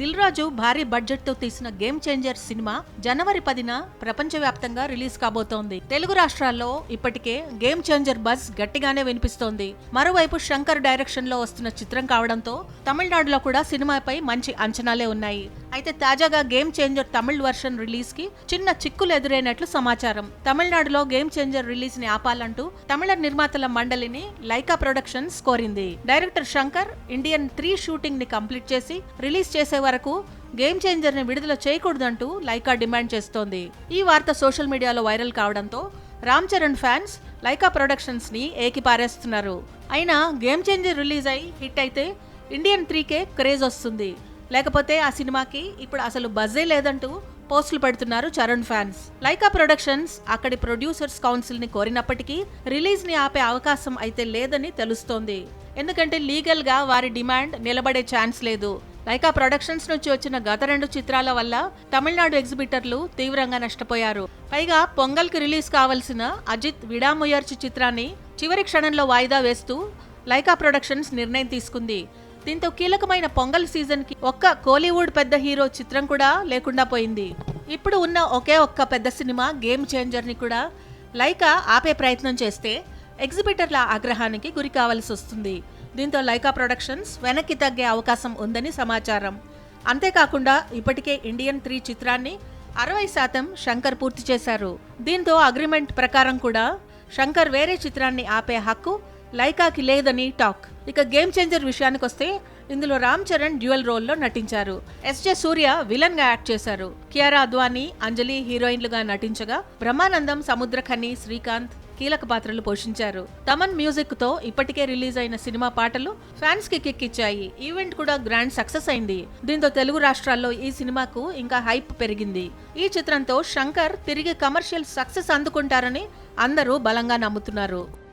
దిల్ రాజు భారీ బడ్జెట్తో తీసిన గేమ్ చేంజర్ సినిమా జనవరి పదిన ప్రపంచవ్యాప్తంగా రిలీజ్ కాబోతోంది. తెలుగు రాష్ట్రాల్లో ఇప్పటికే గేమ్ చేంజర్ బజ్ గట్టిగానే వినిపిస్తోంది. మరోవైపు శంకర్ డైరెక్షన్లో వస్తున్న చిత్రం కావడంతో తమిళనాడులో కూడా సినిమాపై మంచి అంచనాలే ఉన్నాయి. అయితే తాజాగా గేమ్ చేంజర్ తమిళ్ వర్షన్ రిలీజ్కి చిన్న చిక్కులు ఎదురైనట్లు సమాచారం. తమిళనాడులో గేమ్ చేంజర్ రిలీజ్ని ఆపాలంటూ తమిళ నిర్మాతల మండలిని లైకా ప్రొడక్షన్స్ కోరింది. డైరెక్టర్ శంకర్ ఇండియన్ త్రీ షూటింగ్ని కంప్లీట్ చేసి రిలీజ్ చేసే వరకు గేమ్ చేంజర్ని విడుదల చేయకూడదంటూ లైకా డిమాండ్ చేస్తోంది. ఈ వార్త సోషల్ మీడియాలో వైరల్ కావడంతో రామ్ చరణ్ ఫ్యాన్స్ లైకా ప్రొడక్షన్స్ని ఏకిపారేస్తున్నారు. అయినా గేమ్ చేంజర్ రిలీజ్ అయి హిట్ అయితే ఇండియన్ త్రీకే క్రేజ్ వస్తుంది. లేకపోతే ఆ సినిమాకి ఇప్పుడు అసలు బజ్జే లేదంటూ పోస్టులు పెడుతున్నారు చరణ్ ఫ్యాన్స్. లైకా ప్రొడక్షన్స్ అక్కడి ప్రొడ్యూసర్స్ కౌన్సిల్ని కోరినప్పటికీ రిలీజ్ని ఆపే అవకాశం అయితే లేదని తెలుస్తోంది. ఎందుకంటే లీగల్గా వారి డిమాండ్ నిలబడే ఛాన్స్ లేదు. లైకా ప్రొడక్షన్స్ నుంచి వచ్చిన గత రెండు చిత్రాల వల్ల తమిళనాడు ఎగ్జిబిటర్లు తీవ్రంగా నష్టపోయారు. పైగా పొంగల్కి రిలీజ్ కావలసిన అజిత్ విడాముయర్చి చిత్రాన్ని చివరి క్షణంలో వాయిదా వేస్తూ లైకా ప్రొడక్షన్స్ నిర్ణయం తీసుకుంది. దీంతో కీలకమైన పొంగల్ సీజన్కి ఒక్క కోలీవుడ్ పెద్ద హీరో చిత్రం కూడా లేకుండా పోయింది. ఇప్పుడు ఉన్న ఒకే ఒక్క పెద్ద సినిమా గేమ్ చేంజర్ని కూడా లైకా ఆపే ప్రయత్నం చేస్తే ఎగ్జిబిటర్ల ఆగ్రహానికి గురి కావాల్సి వస్తుంది. దీంతో లైకా ప్రొడక్షన్స్ వెనక్కి తగ్గే అవకాశం ఉందని సమాచారం. అంతేకాకుండా ఇప్పటికే ఇండియన్ త్రీ చిత్రాన్ని అరవై శాతం శంకర్ పూర్తి చేశారు. దీంతో అగ్రిమెంట్ ప్రకారం కూడా శంకర్ వేరే చిత్రాన్ని ఆపే హక్కు లైకాకి లేదని టాక్. ఇక గేమ్ చేంజర్ విషయానికి వస్తే ఇందులో రామ్ చరణ్ డ్యూయల్ రోల్లో నటించారు. ఎస్జే సూర్య విలన్గా యాక్ట్ చేశారు. కియారా అద్వానీ అంజలి హీరోయిన్లుగా నటించగా బ్రహ్మానందం సముద్రఖని శ్రీకాంత్ కీలక పాత్రలు పోషించారు. తమన్ మ్యూజిక్తో ఇప్పటికే రిలీజ్ అయిన సినిమా పాటలు ఫ్యాన్స్కి కిక్కిచ్చాయి. ఈవెంట్ కూడా గ్రాండ్ సక్సెస్ అయింది. దీంతో తెలుగు రాష్ట్రాల్లో ఈ సినిమాకు ఇంకా హైప్ పెరిగింది. ఈ చిత్రంతో శంకర్ తిరిగి కమర్షియల్ సక్సెస్ అందుకుంటారని అందరూ బలంగా నమ్ముతున్నారు.